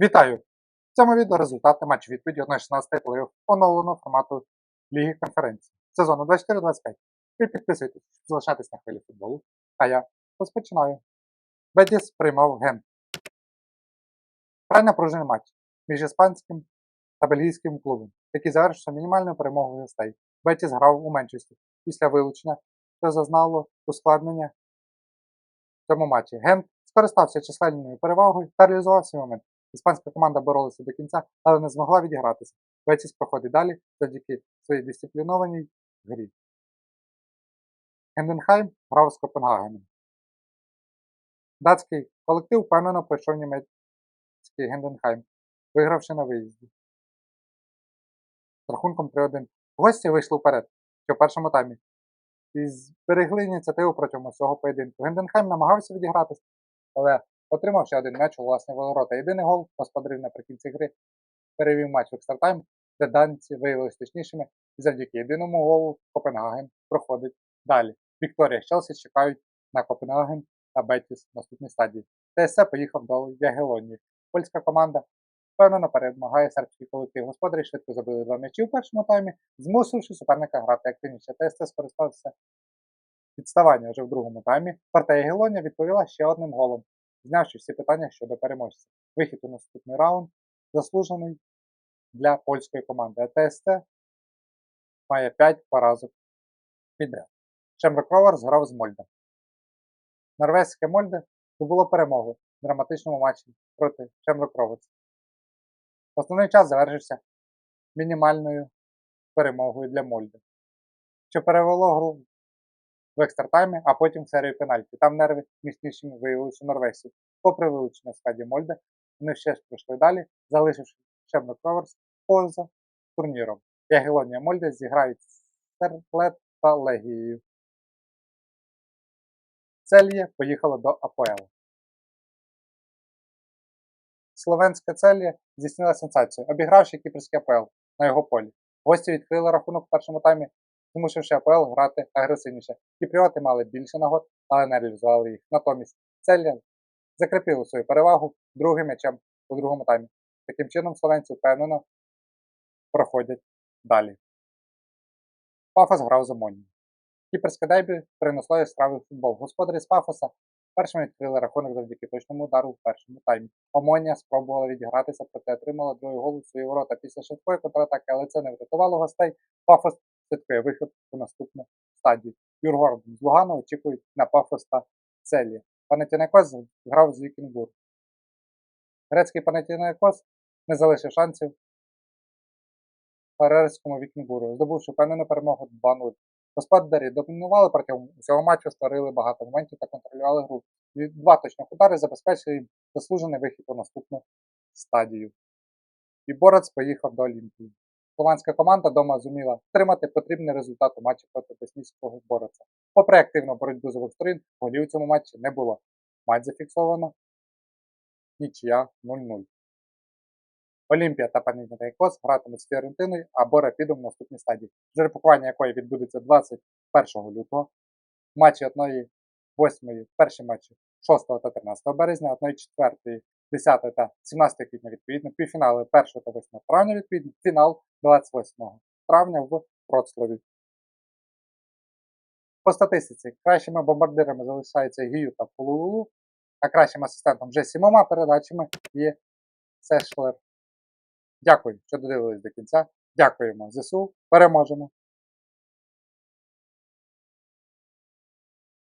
Вітаю! В цьому відео результати матчу відповіді 1-16 плей-офф оновленого формату Ліги конференції сезону 24-25. Ви підписуйтесь, щоб залишатись на хвилі футболу. А я розпочинаю. Бетіс приймав Ген. Край напружений матч між іспанським та бельгійським клубом, який завершився мінімальною перемогою гостей. Бетіс грав у меншості після вилучення, що зазнало ускладнення в цьому матчі. Гент скористався численною перевагою та реалізував свій момент. Іспанська команда боролася до кінця, але не змогла відігратися. Бетіс проходить далі завдяки своїй дисциплінованій грі. Генденхайм грав з Копенгагеном. Датський колектив впевнено пройшов німецький Генденхайм, вигравши на виїзді. З рахунком 3-1. Гості вийшли вперед, що в першому таймі. І зберегли ініціативу протягом усього поєдинку. Генденхайм намагався відігратися, але отримав ще один м'яч у власні ворота. Єдиний гол господарів наприкінці гри перевів матч в екстратайм, де данці виявилися точнішими, і завдяки єдиному голу Копенгаген проходить далі. Вікторія з Челсі чекають на Копенгаген та Бетіс в наступній стадії. ТСЦ поїхав до Ягелонії. Польська команда впевнено перемагає сербський колектив. Господарі швидко забили два м'ячі у першому таймі, змусивши суперника грати активніше. ТСЦ скористався відставання вже в другому таймі. Партія Ягелонія відповіла ще одним голом, знявши всі питання щодо переможця. Вихід у наступний раунд заслужений для польської команди. А ТСЦ має 5 поразок підряд. Шемрок Ровers грав з Мольде. Норвезьке Мольде здобуло перемогу в драматичному матчі проти Шемрок Ровers. Основний час завершився мінімальною перемогою для Мольде, що перевело гру в екстратаймі, а потім в серію пенальті. Там нерви міцнішими виявилися у. Попри вилучення в складі Мольде, вони ще ж пройшли далі, залишивши Шемрок Ровers поза турніром. Ягелонія Мольде зіграють з Серлет та Легією. Цельє поїхала до АПЛ. Словенська Цельє здійснила сенсацію, обігравши кіпрський АПЛ на його полі. Гості відкрили рахунок в першому таймі, змусивши АПЛ грати агресивніше. Кіпріоти мали більше нагод, але не реалізували їх. Натомість Целья закріпили свою перевагу другим м'ячем у другому таймі. Таким чином словенці впевнено проходять далі. Пафос грав за Монію. Кіперське дебі принесло яскравий футбол. Господарі з Пафоса першими відкрили рахунок завдяки точному удару в першому таймі. Омонія спробувала відігратися, проте отримала другий гол у свої ворота після швидкої контратаки, але це не врятувало гостей. Пафос слідкує вихід у наступну стадію. Юргордон з Лугану очікують на Пафос та Целі. Панетінекос грав з Вікінгбург. Грецький Панетінекос не залишив шансів Фарерському Вікінгбургу, здобувши впевнену перемогу 2-0. Господарі домінували протягом усього матчу, створили багато моментів та контролювали гру. Два точних удари забезпечили заслужений вихід у наступну стадію. І Борець поїхав до Олімпії. Слованська команда дома зуміла отримати потрібний результат у матчі проти боснійського борця. Попри активну боротьбу з обох сторін, голів у цьому матчі не було. Матч зафіксовано. Нічия 0-0. Олімпія та Панінятайкос гратимуть з Фіорентиною або Рапідом в наступній стадії, жеребкування якої відбудеться 21 лютого. Матчі 1 8 перші матчі 6 та 13 березня, 1 4 10 та 17 квітня відповідно, півфінали 1 та 8 травня відповідно, фінал 28 травня в Вроцлаві. По статистиці кращими бомбардирами залишаються Гію та Полулулу, а кращим асистентом вже сімома передачами є Сешлер. Дякую, що додивились до кінця. Дякуємо ЗСУ. Переможемо!